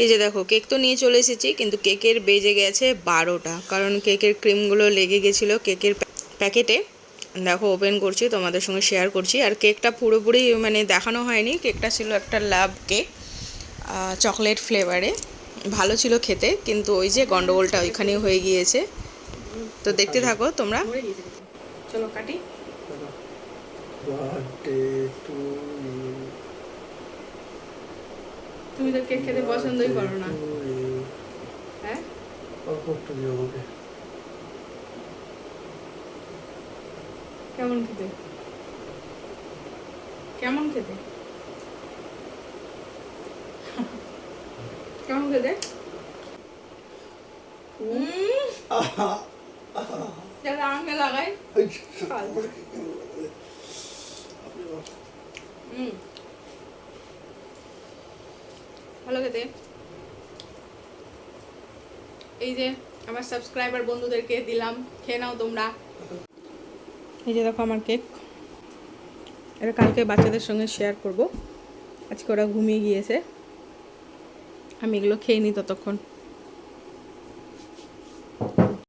এই যে দেখো কেক তো নিয়ে চলে এসেছি কিন্তু কেকের বেজে গেছে বারোটা। কারণ কেকের ক্রিমগুলো লেগে গেছিল কেকের প্যাকেটে। দেখো ওপেন করছি তোমাদের সঙ্গে শেয়ার করছি। আর কেকটা পুরোপুরি মানে দেখানো হয়নি। কেকটা ছিল একটা লাভ কেক চকলেট ফ্লেভারে। ভালো ছিল খেতে কিন্তু ওই যে গন্ডগোলটা ওইখানে হয়ে গিয়েছে। তো দেখতে থাকো তোমরা। চলো কাটি. তুমি তো কেক খেতে পছন্দই করো না। হ্যাঁ? কেমন খেতে? কেমন খেতে? কেমন খেতে? আঙে লাগাই ভালো খেতে এই যে আমার সাবস্ক্রাইবার বন্ধুদেরকে দিলাম, খেয়ে নাও তোমরা। এই যে দেখো আমার কেক এটা কালকে বাচ্চাদের সঙ্গে শেয়ার করব। আজকে ওরা ঘুমিয়ে গিয়েছে। আমি এগুলো খেয়ে নিই ততক্ষণ।